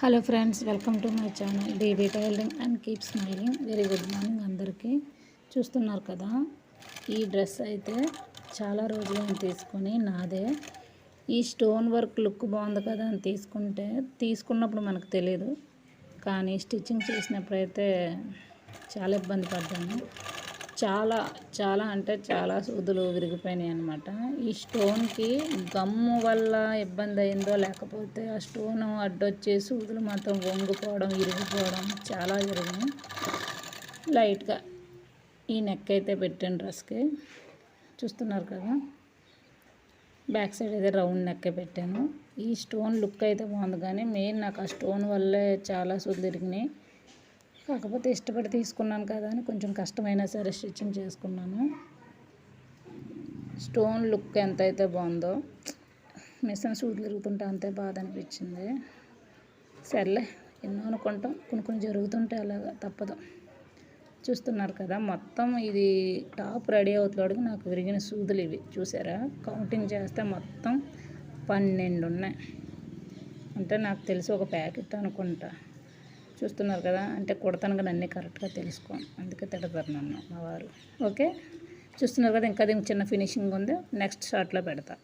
Hello friends welcome to my channel baby tailoring and keep smiling. Very good morning అందరికీ. చూస్తున్నారు కదా ఈ dress అయితే చాలా రోజులు నేను తీసుకొని నాదే. ఈ స్టోన్ వర్క్ లుక్ బాగుంది కదా అని తీసుకుంటే తీసుకున్నప్పుడు మనకు తెలియదు కానీ స్టిచ్చింగ్ చేసినప్పుడైతే చాలా ఇబ్బంది పడ్డాను. చాలా చాలా అంటే చాలా సూదులు విరిగిపోయినాయి అనమాట ఈ స్టోన్కి గమ్ము వల్ల ఇబ్బంది అయిందో లేకపోతే ఆ స్టోన్ అడ్డొచ్చే సూదులు మాత్రం వంగిపోవడం విరిగిపోవడం చాలా జరిగినాయి లైట్గా ఈ నెక్ అయితే పెట్టాను డ్రెస్కి చూస్తున్నారు కదా? బ్యాక్ సైడ్ అయితే రౌండ్ నెక్కే పెట్టాను. ఈ స్టోన్ లుక్ అయితే బాగుంది కానీ మెయిన్ నాకు ఆ స్టోన్ వల్లే చాలా సూదులు తిరిగినాయి కాకపోతే ఇష్టపడి తీసుకున్నాను కదా అని కొంచెం కష్టమైనా సరే స్టిచ్చింగ్ చేసుకున్నాను. స్టోన్ లుక్ ఎంత అయితే బాగుందో మిషన్ సూట్ తిరుగుతుంటే అంతే బాధ అనిపించింది. సర్లే ఎన్నో అనుకుంటాం కొన్ని కొన్ని జరుగుతుంటే అలాగా తప్పదు. చూస్తున్నారు కదా మొత్తం ఇది టాప్ రెడీ అవుతున్నాడు నాకు విరిగిన సూదులు ఇవి. చూసారా? కౌంటింగ్ చేస్తే మొత్తం పన్నెండు ఉన్నాయి. అంటే నాకు తెలిసి ఒక ప్యాకెట్ అనుకుంటా. చూస్తున్నారు కదా అంటే కుడతాను కదా అన్నీ కరెక్ట్గా తెలుసుకో. అందుకే తిడతారు నన్ను మా వారు ఓకే? చూస్తున్నారు కదా ఇంకా దీనికి చిన్న ఫినిషింగ్ ఉంది. నెక్స్ట్ షార్ట్లో పెడతా.